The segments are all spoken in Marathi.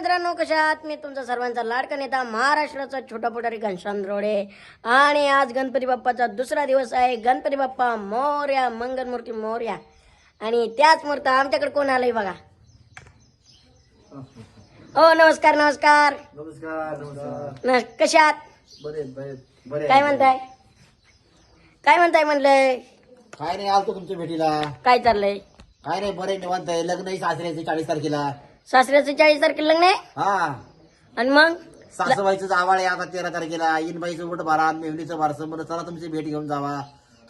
मित्रांनो कशा आहात? मी तुमचा सर्वांचा लाडका नेता महाराष्ट्राचा छोटा पुढारी घनश्याम रोडे. आणि आज गणपती बाप्पाचा दुसरा दिवस आहे. गणपती बाप्पा मोर्या मंगलमूर्ती मोर्या. आणि त्याच मूर्त आमच्याकडे कोण आलंय बघा? हो नमस्कार नमस्कार. नमस्कार नमस्कार. न- कशा आहात? बरे बरे बरे काय म्हणताय? काय म्हणताय म्हणलंय? काय नाही आलतो तुमच्या भेटीला. काय चाललंय? काय नाही बरे निवांत आहे. लग्न सासऱ्याचे चाळीस तारखेला. सासऱ्याचं चाळीस तारखेला लग्न आहे? हा. आणि मग? सासूबाईचं जावाळ आहे आता तेरा तारखेला. इनबाईचं उठ बारा मेवणीचं बारसं. म्हणून चला तुमची भेट घेऊन जावा.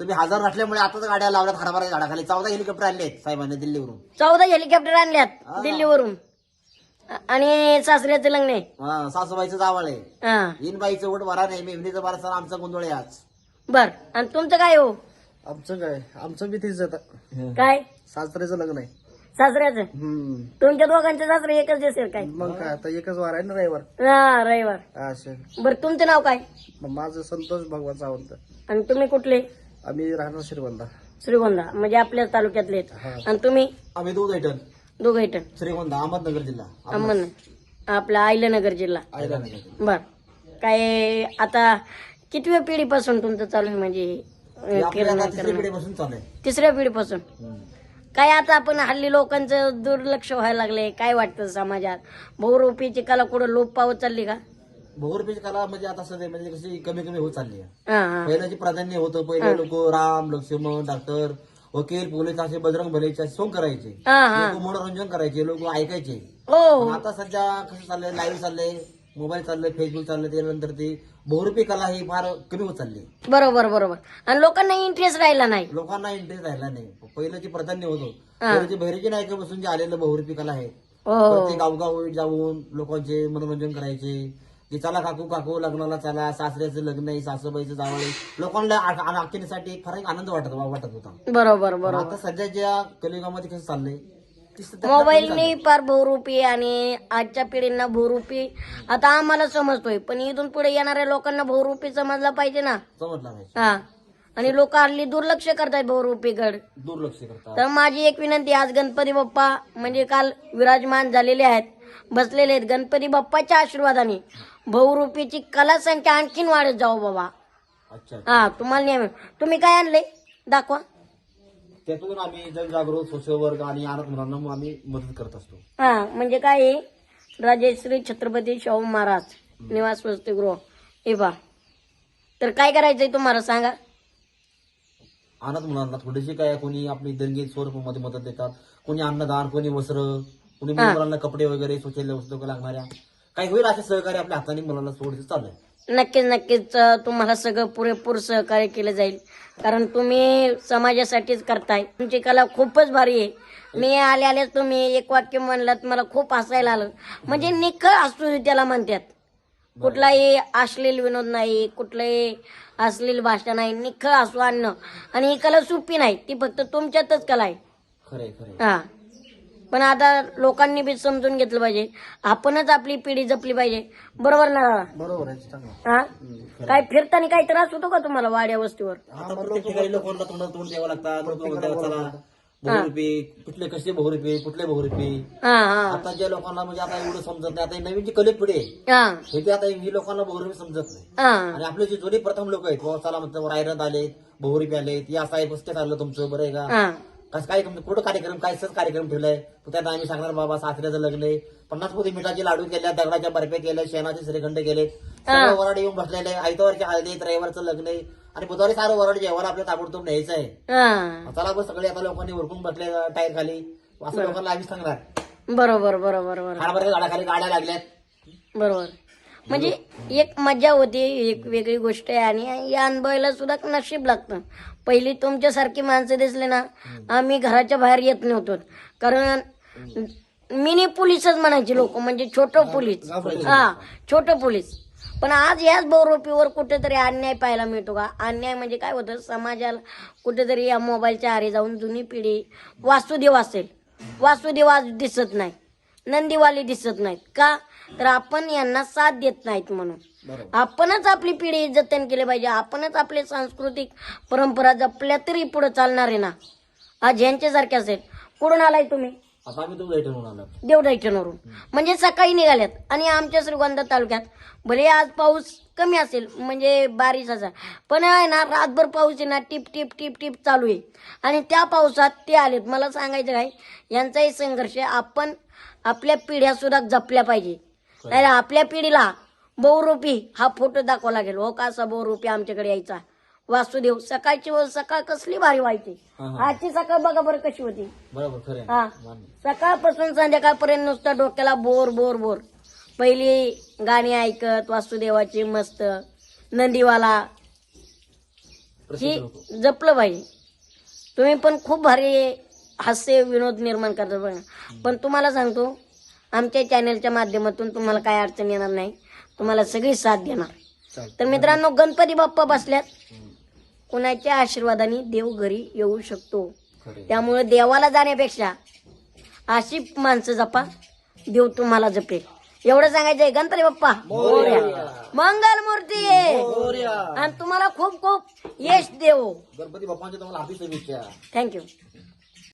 तुम्ही हजर नसल्यामुळे आताच गाड्या लावल्यात हरभरा झाडाखाली. चौदा हेलिकॉप्टर आणले साहेबांनी दिल्लीवरून. चौदा हेलिकॉप्टर आणल्यात दिल्लीवरून. आणि सासऱ्याचं लग्न आहे. हा सासूबाईचं जावाळ आहे. हा. इनबाईचं उठ बारा नाही मेवणीचं बारसं आमचा गोंधळ आहे आज. बर. आणि तुमचं काय हो? आमचं काय? आमचं बी तेच आता. काय? सासऱ्याचं लग्न आहे. सासऱ्याचं हम्म. तुमच्या दोघांचे सासरे एकच दिसेल काय? मग काय आता एकच वार आहे ना रविवार? हा रविवार. असं बर तुमचं नाव काय? मग माझं संतोष भगवान सावंत. आणि तुम्ही कुठले? आम्ही राहणार श्रीगोंदा. श्रीगोंदा म्हणजे आपल्याच तालुक्यातले आहेत. हा. आणि तुम्ही? आम्ही दूध ऐटन दोघं इथं श्रीगोंदा अहमदनगर जिल्हा. अहमद आपला आयलनगर जिल्हा. अहमदनगर. बर. काय आता कितव्या पिढीपासून तुमचं चालू आहे? म्हणजे हे अं, किराणा तिसऱ्या करणं? पिढीपासून चालू आहे. तिसऱ्या पिढीपासून? काय आता आपण हल्ली लोकांचं दुर्लक्ष व्हायला लागले काय वाटतं समाजात? बहुरूपीची कला कुठं लोप पावत चालली का? बहुरूपीची कला म्हणजे आता सध्या म्हणजे कशी कमी कमी होत चालली आहे. हा हा. पहिल्याचे प्राधान्य होतं पहिले लोक राम लक्ष्मण डॉक्टर वकील पोलीस असे बजरंग भलेचे असे सोंग करायचे. हा हा. लोक मनोरंजन करायचे लोक ऐकायचे. हो. आता सध्या कसं चाललंय लाईव्ह चाललंय. मोबाईल चाललंय फेसबुक चाललंय त्यानंतर ती बहुरूपी कला ही फार कमी होत चालली. बरोबर बरोबर. आणि लोकांना इंटरेस्ट राहिला नाही. लोकांना इंटरेस्ट राहिला नाही. पहिलं जे प्राधान्य होतं पहिल्याचे बहिरेचे नायकापासून जे आलेलं बहुरूपी कला आहे हो. प्रत्येक गावगाव जाऊन लोकांचे मनोरंजन करायचे की चला काकू काकू लग्नाला चला सासऱ्याचं लग्न आहे सासूबाईचं जावळ आहे. लोकांना आखण्यासाठी फार एक आनंद वाटत वाटत होता. बरोबर बरोबर. आता सध्याच्या कलियुगामध्ये कसं चाललंय मोबाईलने फार बहुरूपी आणि आजच्या पिढींना बहुरूपी आता आम्हाला समजतोय पण इथून पुढे येणाऱ्या लोकांना बहुरूपी समजला पाहिजे ना. समजला हा. आणि लोक हल्ली दुर्लक्ष करतायत बहुरूपीकडे दुर्लक्ष करतात. तर माझी एक विनंती आज गणपती बाप्पा म्हणजे काल विराजमान झालेले आहेत बसलेले आहेत. गणपती बाप्पाच्या आशीर्वादाने बहुरूपीची कला संख्या आणखीन वाढत जाऊ बाबा. अच्छा. हा तुम्हाला नेहमी तुम्ही काय आणले? दाखवा. त्यातून आम्ही जनजागृत सोशल वर्क आणि अनाथ मुलांना आम्ही मदत करत असतो. हा म्हणजे काय आहे? राजश्री छत्रपती शाहू महाराज निवास वसतिगृह. हे पहा. तर काय करायचंय तुम्हाला सांगा? अनाथ मुलांना थोडीशी काय कोणी आपली देणगी स्वरूपामध्ये मदत देतात. कोणी अन्नदान कोणी वस्त्र कोणी मुलांना कपडे वगैरे शौचालय वस्तू लागणाऱ्या. काही होईल असे सहकार्य आपल्या हाताने मुलांना सोडायचं चाललंय. नक्कीच नक्कीच तुम्हाला सगळं पुरेपूर सहकार्य केलं जाईल. कारण तुम्ही समाजासाठीच करताय. तुमची कला खूपच भारी आहे. मी आले आलेच तुम्ही एक वाक्य म्हणलात मला खूप हसायला आलं. म्हणजे निखळ असू त्याला म्हणतात. कुठलाही अश्लील विनोद नाही कुठलंही अश्लील भाषा नाही निखळ असू आणणं. आणि ही कला सोपी नाही ती फक्त तुमच्यातच कला आहे. हा. पण आता लोकांनी बी समजून घेतलं पाहिजे. आपणच आपली पिढी जपली पाहिजे. बरोबर ना दादा? बरोबर आहे चांगलं. हा? काय फिरताना काही त्रास होतो का तुम्हाला वाड्या वस्तीवर? आता प्रत्येक ठिकाणी लोकांना तोंड तोंड द्यावं लागतात. लोक म्हणतात चला बहुरुपी कुठले कसे बहुरुपी कुठले बहुरुपी? हा हा. आता ज्या लोकांना म्हणजे आता एवढं समजत नाही. आता ही नवीन जी पिढी आहे हा. हे ते आता ही लोकांना बहुरुपी समजत नाही. हा. आणि आपले जे जुने प्रथम लोक आहेत बाबा चला म्हणतात रायरत आलेत बहुरुपी आलेत या साहेब पुस्तक आलं तुमचं बरं आहे का? हा. कसं काय कुठं कार्यक्रम काय सहज कार्यक्रम ठेवलाय? त्यात आम्ही सांगणार बाबा सासऱ्याचं लग्न आहे. पन्नास पोती मिठाचे लाडू केल्या दगडाच्या बर्फ्या केल्या शेणाचे श्रीखंड केलेत सगळं वराड येऊन बसलेले आयतवारचे हळदी रविवारचं लग्न आहे. आणि बुधवारी सारं वराड जेवायला आपल्या ताबडतोब न्यायचं आहे. हा. चला बस सगळे आता लोकांनी उरकून बसले टायर खाली. असं लोकांना आम्ही सांगणार. बरोबर बरोबर बरोबर. झाडाखाली गाड्या लागल्यात. बरोबर. म्हणजे एक मजा होती एक वेगळी गोष्ट आहे. आणि या अनुभवायला सुद्धा नशीब लागतं. पहिली तुमच्यासारखी माणसं दिसले ना आम्ही घराच्या बाहेर येत नव्हतो. कारण मिनी पोलीसच म्हणायचे लोक म्हणजे छोट पोलीस. हा छोट पोलीस. पण आज याच बहुरूपीवर कुठेतरी अन्याय पाहायला मिळतो का? अन्याय म्हणजे काय होतं? समाजाला कुठेतरी या मोबाईलच्या आरे जाऊन जुनी पिढी वासुदेव असेल. वासुदेव आज दिसत नाही. नंदीवाली दिसत नाहीत. का? तर आपण यांना साथ देत नाहीत म्हणून. आपणच आपली पिढी जतन केली पाहिजे. आपणच आपले सांस्कृतिक परंपरा जपल्या तरी पुढे चालणार आहे ना? आज यांच्यासारखे असेल. कुठून आलाय तुम्ही? देवडाईटनवरून म्हणजे सकाळी निघाल्यात आणि आमच्या श्रीगोंदा तालुक्यात. भले आज पाऊस कमी असेल म्हणजे बारिशाचा पण आहे ना रातभर पाऊस आहे ना टिप टिप टिप टिप चालू आहे. आणि त्या पावसात ते आलेत. मला सांगायचं काय? यांचाही संघर्ष. आपण आपल्या पिढ्या सुद्धा जपल्या पाहिजे. नाही आपल्या पिढीला बहुरूपी हा फोटो दाखवा लागेल. हो का असा बहुरूपी आमच्याकडे यायचा? वासुदेव सकाळची व सकाळ कसली भारी व्हायची. आजची सकाळ बघा बरं कशी होती. बरोबर हा. सकाळपासून संध्याकाळपर्यंत नुसतं डोक्याला बोर बोर बोर. पहिली गाणी ऐकत वासुदेवाची मस्त. नंदीवाला. ही. जपलं पाहिजे तुम्ही पण खूप भारी हास्य विनोद निर्माण करता पण तुम्हाला सांगतो आमच्या चॅनलच्या माध्यमातून तुम्हाला काय अडचण येणार नाही. तुम्हाला सगळी साथ देणार. तर मित्रांनो गणपती बाप्पा बसल्यात. कुणाच्या आशीर्वादाने देव घरी येऊ शकतो. त्यामुळे देवाला जाण्यापेक्षा अशी माणसं जपा देव तुम्हाला जपेल. एवढं सांगायचंय गणपती बाप्पा मोरया. मंगल मूर्ती आणि तुम्हाला खूप खूप यश देव. गणपती बाप्पांच्या तुम्हाला थँक्यू